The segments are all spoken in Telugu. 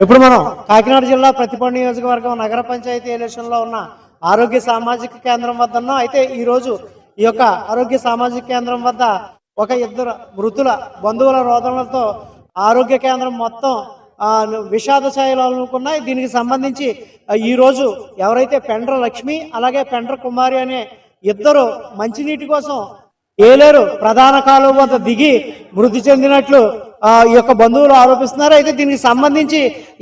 ఇప్పుడు మనం కాకినాడ జిల్లా ప్రతిపడి నియోజకవర్గం నగర పంచాయతీ ఎలక్షన్లో ఉన్న ఆరోగ్య సామాజిక కేంద్రం వద్ద ఉన్నాం. అయితే ఈరోజు ఈ యొక్క ఆరోగ్య సామాజిక కేంద్రం వద్ద ఒక ఇద్దరు మృతుల బంధువుల రోదనలతో ఆరోగ్య కేంద్రం మొత్తం విషాద ఛాయలు అనుకున్నాయి దీనికి సంబంధించి ఈరోజు ఎవరైతే పెండ్ర లక్ష్మి అలాగే పెండ్ర కుమారి అనే ఇద్దరు మంచినీటి కోసం ఏలేరు ప్రధాన కాలువ వద్ద దిగి మృతి చెందినట్లు ఈ యొక్క బంధువులు ఆరోపిస్తున్నారు. అయితే దీనికి సంబంధించి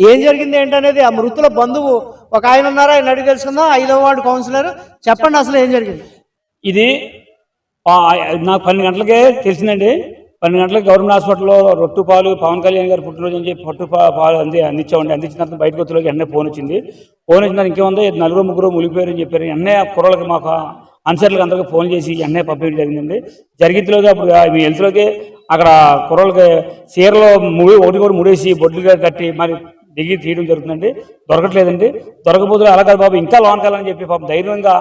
ఏం జరిగింది ఏంటనేది ఆ మృతుల బంధువు ఒక ఆయన ఉన్నారు? ఆయన అడిగి తెలుసుకుందాం. ఐదవ వార్డు కౌన్సిలర్. చెప్పండి అసలు ఏం జరిగింది? ఇది నాకు పన్నెండు గంటలకే తెలిసిందండి. పన్నెండు గంటలకు గవర్నమెంట్ హాస్పిటల్లో రొట్టుపాలు పవన్ కళ్యాణ్ గారు పుట్టినరోజు అని చెప్పి పాలు అంది అందించామండి. అందించిన తర్వాత బయటకు వచ్చేలోకి ఎన్నే ఫోన్ వచ్చింది. ఫోన్ వచ్చిన తర్వాత ఇంకేముంది? నలుగురు ముగ్గురు మునిగిపోయారు అని చెప్పారు. ఎన్నే కుర్రలకి మాకు అన్సర్లకు అందరికీ ఫోన్ చేసి ఎన్నే పంపించడం జరిగిందండి. జరిగితేలోకి అప్పుడు మీ హెల్త్లోకి అక్కడ కుర్రలకి చీరలో ముడి ఒకటి కూడా ముడేసి బొడ్లుగా కట్టి మరి దిగి తీయడం జరుగుతుందండి. దొరకట్లేదండి. దొరకపోతే అలా కాదు బాబు ఇంకా లోన్ కాలని చెప్పి పాపం ధైర్యంగా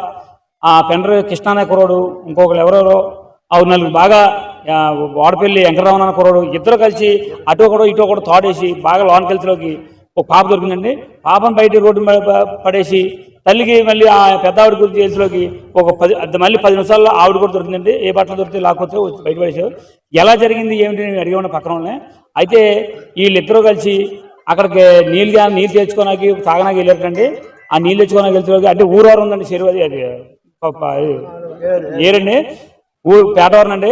ఆ పెండ్ర కృష్ణానాయ కుర్రోడు ఇంకొకరు ఎవరెవరో అవి నలుగురు బాగా వాడపల్లి వెంకటరామన్ అన్న కుర్రోడు ఇద్దరు కలిసి అటు ఒకడో ఇటు ఒకడో తోడేసి బాగా లోన్ కలిసిలోకి ఒక పాప దొరికిందండి. పాపను బయట రోడ్డు మీద పడేసి తల్లికి మళ్ళీ ఆ పెద్ద ఆవిడ గురించి చేసులోకి ఒక పది మళ్ళీ పది నిమిషాల్లో ఆవిడ కూడా దొరికిందండి. ఏ బట్టలు దొరికితే లేకపోతే బయటపడేసారు ఎలా జరిగింది ఏమిటి నేను అడిగి ఉన్న పక్కన అయితే వీళ్ళిద్దరూ కలిసి అక్కడికి నీళ్ళు కానీ నీళ్ళు తెచ్చుకోనాకి తాగనాకి వెళ్ళారండి ఆ నీళ్ళు తెచ్చుకోనాకి వెళ్తే అంటే ఊరవారు ఉందండి శరీరది అది అది ఏరండి. ఊరు పేటవరం అండి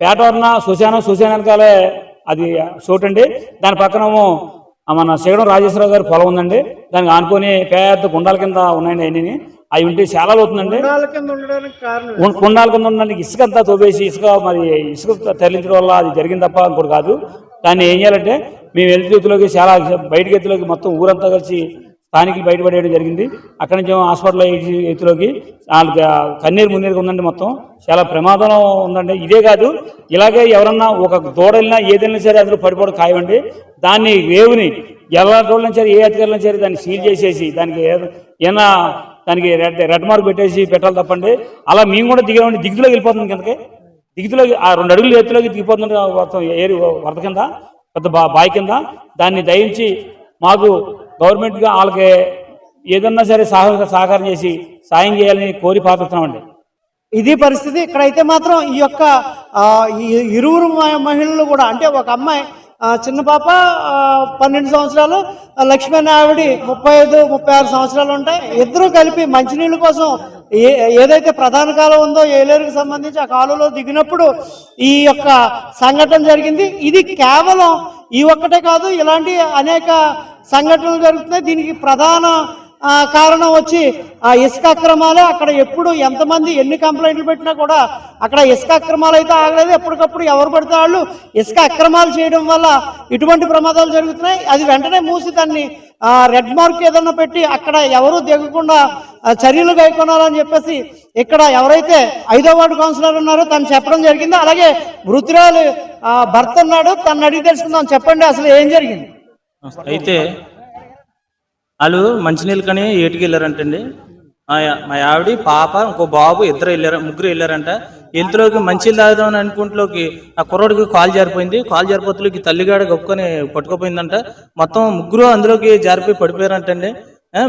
పేటవరణ సుశానం సుశానం వెనకాలే అది చోటు అండి దాని పక్కనేమో మన శిగడం రాజేశ్వరరావు గారి పొలం ఉందండి. దానికి ఆనుకొని పెద్ద గుండాల కింద ఉన్నాయండి అవన్నీ అవి ఉంటే చాలా అవుతుందండి. కింద ఉండడానికి కుండాల కింద ఉన్న ఇసుక అంతా తోపేసి ఇసుక మరి ఇసుక తరలించడం వల్ల అది జరిగింది తప్ప ఇంకోటి కాదు. దాన్ని ఏం చేయాలంటే మేము ఎత్తి ఎత్తులోకి చాలా బయటికి ఎత్తులోకి మొత్తం ఊరంతా కలిసి స్థానికులు బయటపడేయడం జరిగింది. అక్కడి నుంచి హాస్పిటల్ ఎత్తులోకి వాళ్ళకి కన్నీరు మున్నీరు ఉందండి మొత్తం. చాలా ప్రమాదం ఉందండి. ఇదే కాదు ఇలాగే ఎవరన్నా ఒక దూడలినా ఏదైనా సరే అందులో పడిపోవడం ఖాయమండి. దాన్ని వేవుని ఎలా రోడ్లైనా సరే ఏ అధికారులైనా సరే దాన్ని సీల్ చేసేసి దానికి ఏదైనా ఏమైనా దానికి రెడ్ రెడ్ మార్క్ పెట్టేసి పెట్టాలి తప్పండి. అలా మేము కూడా దిగామండి. దిగుతులోకి వెళ్ళిపోతుంది కిందకి. దిగుతులోకి ఆ రెండు అడుగులు ఎత్తులోకి దిగిపోతుంది మొత్తం ఏరి వరద కింద పెద్ద బా బావి కింద. దాన్ని దయించి మాకు గవర్నమెంట్గా వాళ్ళకి ఏదన్నా సరే సహ సహకారం చేసి సాయం చేయాలని కోరి పాత్రుతున్నామండి ఇది పరిస్థితి. ఇక్కడైతే మాత్రం ఈ యొక్క ఇరువురు మహిళలు కూడా అంటే ఒక అమ్మాయి చిన్న పాప పన్నెండు సంవత్సరాలు ఆ, లక్ష్మీ ముప్పై ఐదు ముప్పై ఆరు సంవత్సరాలు ఉంటాయి. ఇద్దరు కలిపి మంచినీళ్ళ కోసం ఏ ఏదైతే ప్రధాన కాలం ఉందో ఏలేరుకు సంబంధించి ఆ కాలువలో దిగినప్పుడు ఈ యొక్క సంఘటన జరిగింది. ఇది కేవలం ఈ ఒక్కటే కాదు ఇలాంటి అనేక సంఘటనలు జరుగుతున్నాయి. దీనికి ప్రధాన కారణం వచ్చి ఆ ఇసుక అక్రమాలే. అక్కడ ఎప్పుడు ఎంతమంది ఎన్ని కంప్లైంట్లు పెట్టినా కూడా అక్కడ ఇసుక అక్రమాలు అయితే ఆగలేదు. ఎప్పటికప్పుడు ఎవరు పడితే వాళ్ళు ఇసుక అక్రమాలు చేయడం వల్ల ఇటువంటి ప్రమాదాలు జరుగుతున్నాయి. అది వెంటనే మూసి దాన్ని రెడ్ మార్క్ ఏదన్నా పెట్టి అక్కడ ఎవరు దిగకుండా చర్యలు కైకొనాలని చెప్పేసి ఇక్కడ ఎవరైతే ఐదో వార్డు కౌన్సిలర్ ఉన్నారో తను చెప్పడం జరిగింది. అలాగే మృతురాలు భర్త ఉన్నాడు తను అడిగి తెలుసుకుందాం. చెప్పండి అసలు ఏం జరిగింది? అయితే వాళ్ళు మంచినీళ్ళు కని ఏటికి వెళ్ళారంటండి. మా మా ఆవిడ పాప ఇంకో బాబు ఇద్దరు వెళ్ళారు ముగ్గురు వెళ్ళారంట. వెళ్తులోకి మంచిలు తాగుదామని అనుకుంటులోకి ఆ కుర్రోడికి కాల్ జారిపోయింది. కాల్ జారిపోతులోకి తల్లిగాడ గొప్పకొని పట్టుకుపోయిందంట. మొత్తం ముగ్గురు అందులోకి జారిపోయి పడిపోయారంటండి.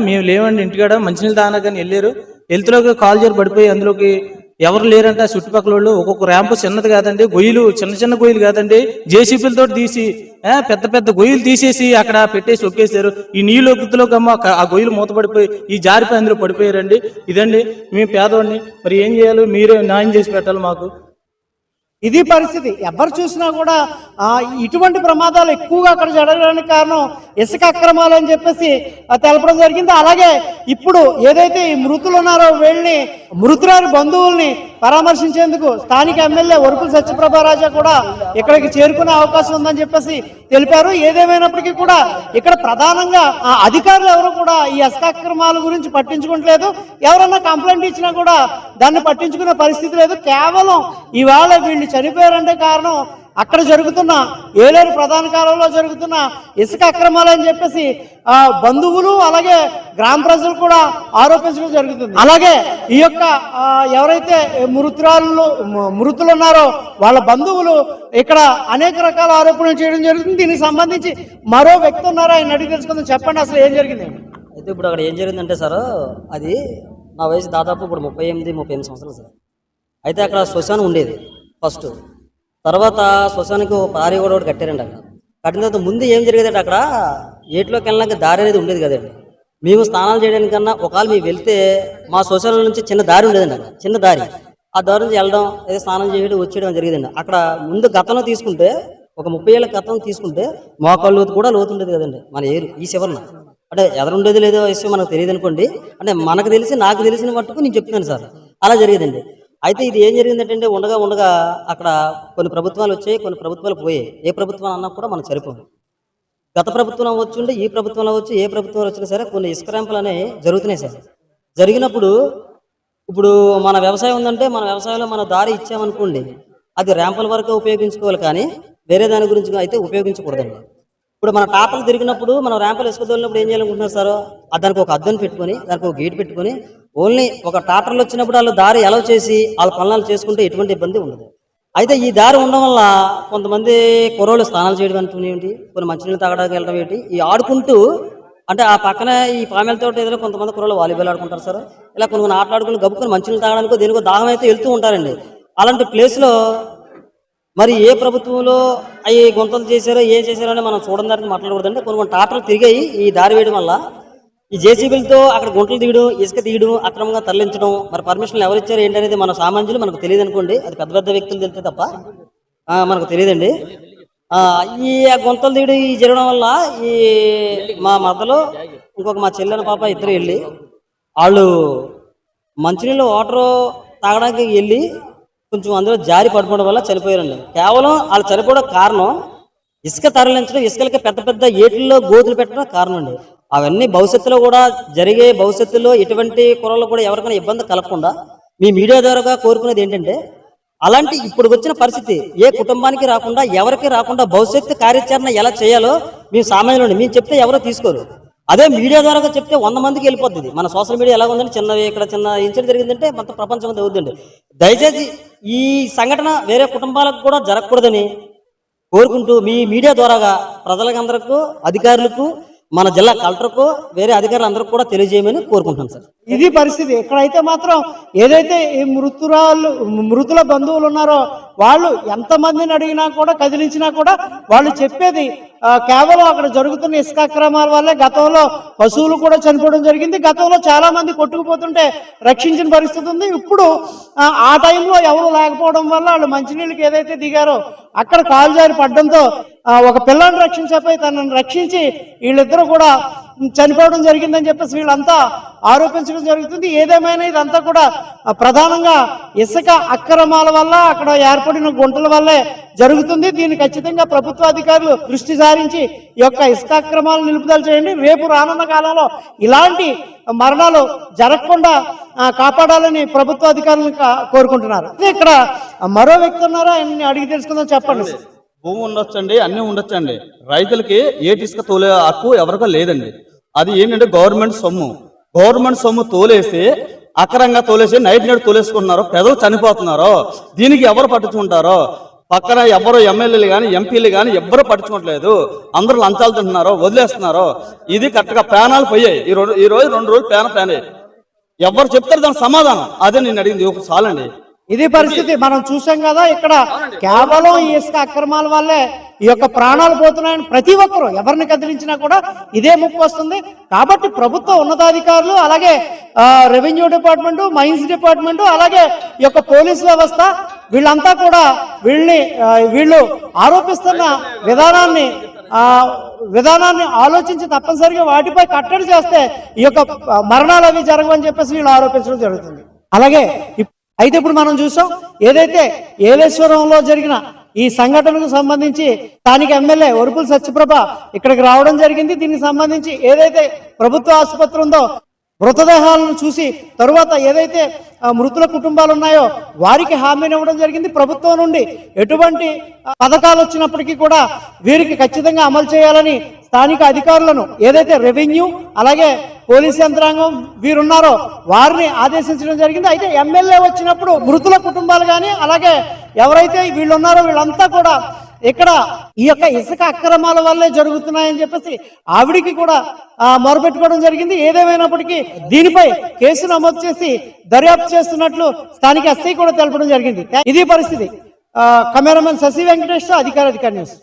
మేము లేవండి ఇంటికాడ మంచినీళ్ళు తాగినా కానీ వెళ్ళారు. వెళ్తులోకి కాల్ జారి పడిపోయి అందులోకి ఎవరు లేరంటే? ఆ చుట్టుపక్కల వాళ్ళు ఒక్కొక్క ర్యాంపు చిన్నది కాదండి. గొయ్యిలు చిన్న చిన్న గొయ్యిలు కాదండి. జేసీబీలతో తీసి పెద్ద పెద్ద గొయ్యిలు తీసేసి అక్కడ పెట్టేసి ఒక్కేశారు. ఈ నీళ్ళు ఒక్కుతులో గమ్మ ఆ గొయ్యిలు మూతపడిపోయి ఈ జారిపోయి అందులో పడిపోయారండి. ఇదండి మేము పేదవాడిని. మరి ఏం చేయాలి? మీరే న్యాయం చేసి పెట్టాలి మాకు. ఇది పరిస్థితి. ఎవరు చూసినా కూడా ఇటువంటి ప్రమాదాలు ఎక్కువగా అక్కడ జరగడానికి కారణం ఇసుక అక్రమాలు అని చెప్పేసి తెలపడం జరిగింది. అలాగే ఇప్పుడు ఏదైతే ఈ మృతులు ఉన్నారో వీళ్ళని మృతురారి బంధువుల్ని పరామర్శించేందుకు స్థానిక ఎమ్మెల్యే వరుపుల సత్యప్రభారాజా కూడా ఇక్కడికి చేరుకునే అవకాశం ఉందని చెప్పేసి తెలిపారు. ఏదేమైనప్పటికీ కూడా ఇక్కడ ప్రధానంగా ఆ అధికారులు ఎవరు కూడా ఈ ఇసుక అక్రమాల గురించి పట్టించుకోవట్లేదు. ఎవరన్నా కంప్లైంట్ ఇచ్చినా కూడా దాన్ని పట్టించుకునే పరిస్థితి లేదు. కేవలం ఇవాళ వీళ్ళు చనిపోయారంటే కారణం అక్కడ జరుగుతున్న ఏలేరు ప్రధాన కాలంలో జరుగుతున్న ఇసుక అక్రమాలు అని చెప్పేసి ఆ బంధువులు అలాగే గ్రామ ప్రజలు కూడా ఆరోపించడం జరుగుతుంది. అలాగే ఈ యొక్క ఎవరైతే మృతురాలు మృతులు ఉన్నారో వాళ్ళ బంధువులు ఇక్కడ అనేక రకాల ఆరోపణలు చేయడం జరుగుతుంది. దీనికి సంబంధించి మరో వ్యక్తి ఉన్నారో? ఆయన అడిగి తెలుసుకుందాం. చెప్పండి అసలు ఏం జరిగింది? అయితే ఇప్పుడు అక్కడ ఏం జరిగిందంటే సార్ అది నా వయసు దాదాపు ఇప్పుడు ముప్పై ఎనిమిది ముప్పై ఎనిమిది సంవత్సరాలు సార్. అయితే అక్కడ శ్మశానం ఉండేది. ఫస్ట్. తర్వాత శ్మశానికి ఒక పారి కూడా ఒకటి కట్టారండి అక్కడ. కట్టిన తర్వాత ముందు ఏం జరిగేదంటే అక్కడ ఏట్లోకి వెళ్ళడానికి దారి అనేది ఉండేది కదండి. మేము స్నానాలు చేయడానికన్నా ఒకవేళ మేము వెళ్తే మా శ్మశానం నుంచి చిన్న దారి ఉండేదండి అక్కడ. చిన్న దారి. ఆ దారి నుంచి వెళ్ళడం ఏదో స్నానం చేయడం వచ్చేయడం జరిగేదండి. అక్కడ ముందు గతంలో తీసుకుంటే ఒక ముప్పై ఏళ్ళ గతం తీసుకుంటే మోకాళ్ళ లోతు కూడా లోతు ఉండేది కదండి మన ఏరు ఈ శివర్ణ అంటే ఎదరుండేది లేదో విషయం మనకు తెలియదు అనుకోండి. అంటే మనకు తెలిసి నాకు తెలిసిన మట్టుకు నేను చెప్తున్నాను సార్. అలా జరిగేదండి. అయితే ఇది ఏం జరిగిందంటే ఉండగా ఉండగా అక్కడ కొన్ని ప్రభుత్వాలు వచ్చాయి కొన్ని ప్రభుత్వాలు పోయాయి. ఏ ప్రభుత్వం అన్నా కూడా మనం సరిపోదు. గత ప్రభుత్వం అవ్వచ్చు ఈ ప్రభుత్వంలో వచ్చి ఏ ప్రభుత్వం వచ్చినా సరే కొన్ని ఇసుక ర్యాంపులు అనేవి జరుగుతున్నాయి సార్. జరిగినప్పుడు ఇప్పుడు మన వ్యవసాయం ఉందంటే మన వ్యవసాయంలో మన దారి ఇచ్చామనుకోండి అది ర్యాంపుల వరకు ఉపయోగించుకోవాలి కానీ వేరే దాని గురించి అయితే ఉపయోగించకూడదండి. ఇప్పుడు మన టాపలు తిరిగినప్పుడు మనం ర్యాంపులు వేసుకుదోలినప్పుడు ఏం చేయాలనుకుంటున్నారు సార్? ఆ దానికి ఒక అద్దం పెట్టుకొని దానికి ఒక గేట్ పెట్టుకొని ఓన్లీ ఒక టాటర్లు వచ్చినప్పుడు వాళ్ళు దారి ఎలా చేసి వాళ్ళ పనులు చేసుకుంటే ఎటువంటి ఇబ్బంది ఉండదు. అయితే ఈ దారి ఉండడం వల్ల కొంతమంది కుర్రోళ్ళు స్నానాలు చేయడం అంటున్నాయి కొన్ని మంచినీళ్ళు తాగడానికి వెళ్ళడం ఏంటి? ఈ ఆడుకుంటూ అంటే ఆ పక్కన ఈ పామెలతో ఏదైనా కొంతమంది కుర్రోళ్ళు వాలీబాల్ ఆడుకుంటారు సార్. ఇలా కొన్ని కొన్ని ఆటలు ఆడుకుని గబుకొని మంచినీళ్ళు తాగడానికి దేనికో దాహం అయితే వెళ్తూ ఉంటారండి. అలాంటి ప్లేస్లో మరి ఏ ప్రభుత్వంలో అవి గుంతలు చేశారో ఏం చేశారో అని మనం చూడడం దానికి మాట్లాడకూడదంటే కొన్ని కొన్ని టాటర్లు తిరిగాయి ఈ దారి వేయడం వల్ల. ఈ జేసీబీలతో అక్కడ గుంటలు తీయడం ఇసుక తీయడం అక్రమంగా తరలించడం మరి పర్మిషన్లు ఎవరు ఇచ్చారు ఏంటనేది మన సామాన్యులు మనకు తెలియదు అనుకోండి. అది పెద్ద పెద్ద వ్యక్తులు తెలితే తప్ప మనకు తెలియదండి. ఈ గుంతలు తీయడం ఈ జరగడం వల్ల ఈ మా మద్దలో ఇంకొక మా చెల్లెన పాప ఇద్దరు వెళ్ళి వాళ్ళు మంచినీళ్ళు వాటర్ తాగడానికి వెళ్ళి కొంచెం అందులో జారి పడిపోవడం వల్ల చనిపోయారండి. కేవలం వాళ్ళు చనిపోవడం కారణం ఇసుక తరలించడం ఇసుకలకి పెద్ద పెద్ద ఏట్లలో గోతులు పెట్టడం కారణం అండి. అవన్నీ భవిష్యత్తులో కూడా జరిగే భవిష్యత్తులో ఎటువంటి కుర్రలు కూడా ఎవరికైనా ఇబ్బంది కలగకుండా మీ మీడియా ద్వారా కోరుకునేది ఏంటంటే అలాంటి ఇప్పుడు వచ్చిన పరిస్థితి ఏ కుటుంబానికి రాకుండా ఎవరికి రాకుండా భవిష్యత్తు కార్యాచరణ ఎలా చేయాలో మేము సామాన్యులు మేము చెప్తే ఎవరో తీసుకోరు. అదే మీడియా ద్వారా చెప్తే వంద మందికి వెళ్ళిపోతుంది మన సోషల్ మీడియా ఎలా ఉందంటే చిన్నవి ఇక్కడ చిన్న ఇన్సిడెంట్ జరిగిందంటే మొత్తం ప్రపంచం అంతా దయచేసి ఈ సంఘటన వేరే కుటుంబాలకు కూడా జరగకూడదని కోరుకుంటూ మీ మీడియా ద్వారాగా ప్రజలకందరకు అధికారులకు మన జిల్లా కలెక్టర్కు వేరే అధికారులందరికీ కూడా తెలియజేయమని కోరుకుంటున్నాం సార్. ఇది పరిస్థితి. ఇక్కడైతే మాత్రం ఏదైతే ఈ మృతురాలు మృతుల బంధువులు ఉన్నారో వాళ్ళు ఎంతమందిని అడిగినా కూడా కదిలించినా కూడా వాళ్ళు చెప్పేది కేవలం అక్కడ జరుగుతున్న ఇసుకాక్రమాల వల్లే గతంలో పశువులు కూడా చనిపోవడం జరిగింది. గతంలో చాలా మంది కొట్టుకుపోతుంటే రక్షించిన పరిస్థితి ఉంది. ఇప్పుడు ఆ, టైంలో ఎవరు లేకపోవడం వల్ల వాళ్ళు మంచినీళ్ళకి ఏదైతే దిగారో అక్కడ కాలు జారి ఒక పిల్లని రక్షించపోయి తనను రక్షించి వీళ్ళిద్దరూ కూడా చనిపోవడం జరిగిందని చెప్పేసి వీళ్ళంతా ఆరోపించడం జరుగుతుంది. ఏదేమైనా ఇదంతా కూడా ప్రధానంగా ఇసుక అక్రమాల వల్ల అక్కడ ఏర్పడిన గుంటల వల్లే జరుగుతుంది. దీన్ని ఖచ్చితంగా ప్రభుత్వ అధికారులు దృష్టి సారించి ఈ యొక్క ఇసుక అక్రమాలు నిలుపుదల చేయండి. రేపు రానున్న కాలంలో ఇలాంటి మరణాలు జరగకుండా కాపాడాలని ప్రభుత్వ అధికారులను కా- కోరుకుంటున్నారు. ఇక్కడ మరో వ్యక్తి ఉన్నారా? ఆయన్ని అడిగి తెలుసుకుందాం. చెప్పండి. భూమి ఉండొచ్చండి అన్నీ ఉండొచ్చండి. రైతులకి ఏ ఇసుక తోలే హక్కు ఎవరికో లేదండి. అది ఏంటంటే గవర్నమెంట్ సొమ్ము. గవర్నమెంట్ సొమ్ము తోలేసి అక్రంగా తోలేసి నైట్ నైట్ తోలేసుకుంటున్నారు ప్రజలు చనిపోతున్నారు దీనికి ఎవరు పట్టించుకుంటారో పక్కన ఎవరు ఎమ్మెల్యేలు కానీ ఎంపీలు కానీ ఎవ్వరు పట్టించుకోవట్లేదు. అందరూ లంచాలు తింటున్నారు వదిలేస్తున్నారు ఇది కరెక్ట్గా ప్రాణాలు పోయాయి. ఈ రోజు ఈ రోజు రెండు రోజులు ప్రాణ ప్రాణాయి ఎవరు చెప్తారు దాని సమాధానం? అదే నేను అడిగింది. ఒక చాలండి. ఇది పరిస్థితి. మనం చూసాం కదా ఇక్కడ కేవలం ఈ ఇసుక అక్రమాల వల్లే ఈ యొక్క ప్రాణాలు పోతున్నాయని ప్రతి ఒక్కరు ఎవరిని కదిలించినా కూడా ఇదే ముప్పు వస్తుంది. కాబట్టి ప్రభుత్వ ఉన్నతాధికారులు అలాగే రెవెన్యూ డిపార్ట్మెంట్ మైన్స్ డిపార్ట్మెంట్ అలాగే ఈ యొక్క పోలీస్ వ్యవస్థ వీళ్ళంతా కూడా వీళ్ళని వీళ్ళు ఆరోపిస్తున్న విధానాన్ని ఆ విధానాన్ని ఆలోచించి తప్పనిసరిగా వాటిపై కట్టడి చేస్తే ఈ యొక్క మరణాలు అవి జరగవని చెప్పేసి వీళ్ళు ఆరోపించడం జరుగుతుంది. అలాగే అయితే ఇప్పుడు మనం చూసాం ఏదైతే ఏలేశ్వరంలో జరిగిన ఈ సంఘటనకు సంబంధించి స్థానిక ఎమ్మెల్యే ఒరుపుల సత్యప్రభ ఇక్కడికి రావడం జరిగింది. దీనికి సంబంధించి ఏదైతే ప్రభుత్వ ఆసుపత్రి ఉందో మృతదేహాలను చూసి తరువాత ఏదైతే మృతుల కుటుంబాలు ఉన్నాయో వారికి హామీని ఇవ్వడం జరిగింది. ప్రభుత్వం నుండి ఎటువంటి పథకాలు వచ్చినప్పటికీ కూడా వీరికి ఖచ్చితంగా అమలు చేయాలని స్థానిక అధికారులను ఏదైతే రెవెన్యూ అలాగే పోలీస్ యంత్రాంగం వీరున్నారో వారిని ఆదేశించడం జరిగింది. అయితే ఎమ్మెల్యే వచ్చినప్పుడు మృతుల కుటుంబాలు కానీ అలాగే ఎవరైతే వీళ్ళు ఉన్నారో వీళ్ళంతా కూడా ఇక్కడ ఈ యొక్క ఇసుక అక్రమాల వల్లే జరుగుతున్నాయని చెప్పేసి ఆవిడికి కూడా మొరపెట్టుకోవడం జరిగింది. ఏదేమైనప్పటికీ దీనిపై కేసు నమోదు చేసి దర్యాప్తు చేస్తున్నట్లు స్థానిక ఎస్ఐ కూడా తెలపడం జరిగింది. ఇది పరిస్థితి. ఆ, కెమెరామెన్ శశి వెంకటేష్ అధికార అధికారి న్యూస్.